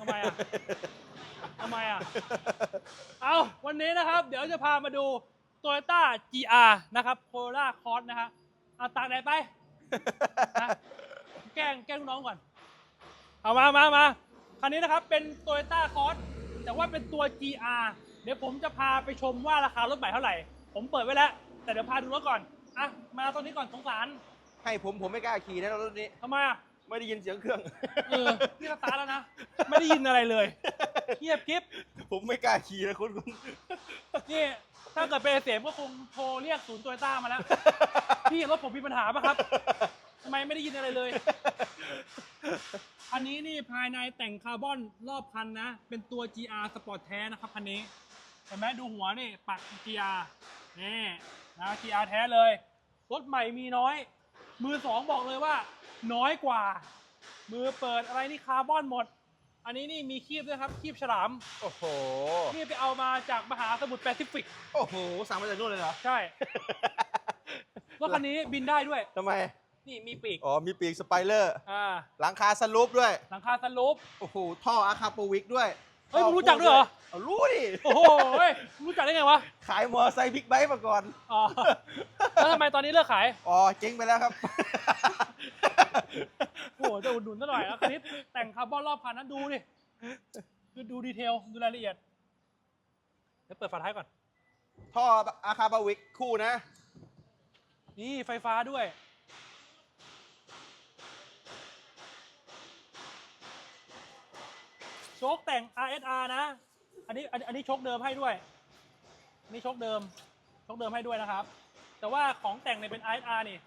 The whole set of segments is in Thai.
ทำไมอะทำไมอะ เอาวันนี้นะครับ เดี๋ยวจะพามาดู Toyota GR นะครับ Corolla Cross นะฮะเอาตากแดดไปนะแกล้งแกล้งลูกน้องก่อน เอามามามาคันนี้นะครับเป็น Toyota Cross แต่ว่าเป็นตัว GR เดี๋ยวผมจะพาไปชมว่าราคารถใหม่เท่าไหร่ ผมเปิดไว้แล้ว แต่เดี๋ยวพาดูรถก่อน อะ มาตอนนี้ก่อนสงสารให้ผมผมไม่กล้าขี่นะรถนี้ทำไมอะ ไม่ได้ยินเสียงเครื่อง เออพี่สตาร์ทแล้วนะ ไม่ได้ยินอะไรเลยเงียบกิ๊บผมไม่กล้าขี่นะคุณคุณนี่ถ้าเกิดเป็นเสียงก็คงโทรเรียกศูนย์โตโยต้ามาแล้ว พี่รถผมมีปัญหาปะครับทำไมไม่ได้ยินอะไรเลย อันนี้นี่ภายในแต่งคาร์บอนรอบคันนะ เป็นตัว GR Sport แท้นะครับคันนี้ เห็นไหมดูหัวนี่ปัก GR นี่นะ GR แท้เลย รถใหม่มีน้อย มือสองบอกเลยว่า น้อยกว่า มือเปิดอะไรนี่คาร์บอนหมด อันนี้นี่มีคีบด้วยครับคีบฉลามโอ้โหนี่ไปเอามาจากมหาสมุทรแปซิฟิก โอ้โห สั่งมาจากนู่นเลยเหรอ ใช่ รถคันนี้บินได้ด้วย ทำไม นี่มีปีก อ๋อ มีปีกสไปเลอร์ อ่า หลังคาสลูปด้วย หลังคาสลูป โอ้โห ท่ออะคาโปวิกด้วยเฮ้ยมึงรู้จักด้วยเหรอารู้ดิ โอ้โหเฮ้ยรู้จักได้ไงวะ ขายมอเตอร์ไซค์บิ๊กไบค์มาก่อน อ๋อ แล้วทำไมตอนนี้เลิกขาย อ๋อ เจ๊งไปแล้วครับ โอ้โหจะอุดหนุนซะหน่อยแล้วคันนี้แต่งคาร์บอนรอบคันนั้นดูดิดูดูดีเทลดูรายละเอียดเดี๋ยวเปิดฝาท้ายก่อน ท่ออะคาโปวิกคู่นะ นี่ไฟฟ้าด้วย โชคแต่ง RSR นะ อันนี้อันอันนี้โชคเดิมให้ด้วยนี่โชคเดิมโชคเดิมให้ด้วยนะครับ แต่ว่าของแต่งเนี่ยเป็น RSR นี่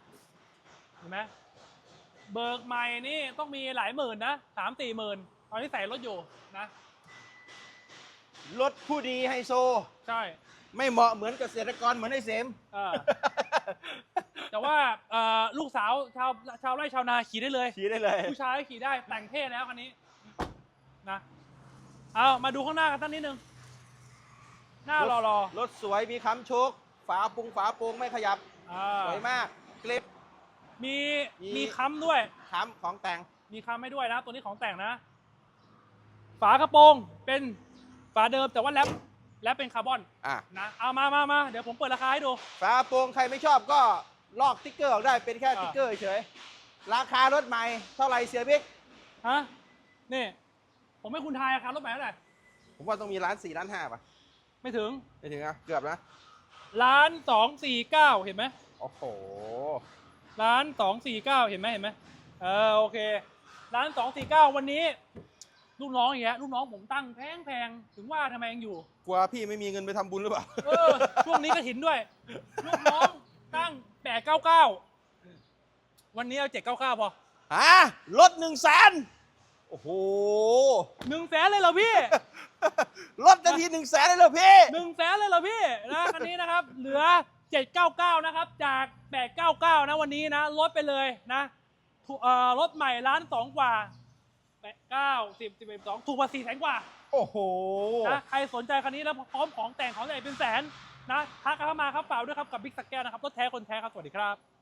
เห็นไหม เบิกใหม่นี่ต้องมีหลายหมื่นนะสามสี่หมื่นตอนนี้ใส่รถอยู่นะ รถผู้ดีไฮโซ ใช่ ไม่เหมาะเหมือนเกษตรกรเหมือนไอ้เสมเออ แต่ว่าเอ่อลูกสาวชาวชาวไร่ชาวนาขี่ได้เลยขี่ได้เลย ผู้ชายขี่ได้แต่งเท่แล้วคันนี้นะเอามาดูข้างหน้ากันสักนิดนึง หน้ารอรอรถสวยมีค้ำโชคฝาปุงฝาโปรงไม่ขยับอ่าสวยมากคลิป มีมี มีค้ำด้วย ค้ำของแต่งมีค้ำให้ด้วยนะ ตัวนี้ของแต่งนะ ฝากระโปรงเป็นฝาเดิมแต่ว่าแรปแรปเป็นคาร์บอนอะนะ เอามามามาเดี๋ยวผมเปิดราคาให้ดู ฝาโปรงใครไม่ชอบก็ลอกติ๊กเกอร์ออกได้เป็นแค่ติ๊กเกอร์เฉยราคารถใหม่เท่าไหร่เสียบิ๊กฮะ นี่ ผมให้คุณทายราคารถใหม่เท่าไหร่ผมว่าต้องมีร้านสี่ร้านห้าป่ะไม่ถึงไม่ถึงอะเกือบนะ ล้านสองสี่เก้าเห็นไหมโอ้โห ร้านสองสี่เก้าเห็นไหมเห็นไหมเออโอเค ร้านสองสี่เก้าวันนี้ ลูกน้องอย่างเงี้ยลูกน้องผมตั้งแพงแพงถึงว่าทำไมยังอยู่ กลัวพี่ไม่มีเงินไปทำบุญหรือเปล่า เออช่วงนี้กระถินด้วย ลูกน้องตั้งแปดเก้าเก้าวันนี้เอาเจ็ดเก้าเก้าพอฮะรถหนึ่งแสนโอ้โหหนึ่งแสนเลยเหรอพี่รถนาทีหนึ่งแสนเลยเหรอพี่ หนึ่งแสนเลยเหรอพี่นะคันนี้นะครับ เหลือ เจ็ดเก้าเก้านะครับ จากแปดเก้าเก้านะวันนี้นะ ลดไปเลยนะถูกเอ่อรถใหม่ล้านสองกว่าแปดเก้าสิบสิบเอ็ดสองถูกกว่าสี่แสนกว่า โอ้โหนะใครสนใจคันนี้แล้วพร้อมของแต่งของใหญ่เป็นแสนนะทักเข้ามาครับเปล่าด้วยครับกับบิ๊กสแกนนะครับรถแท้คนแท้ครับ สวัสดีครับ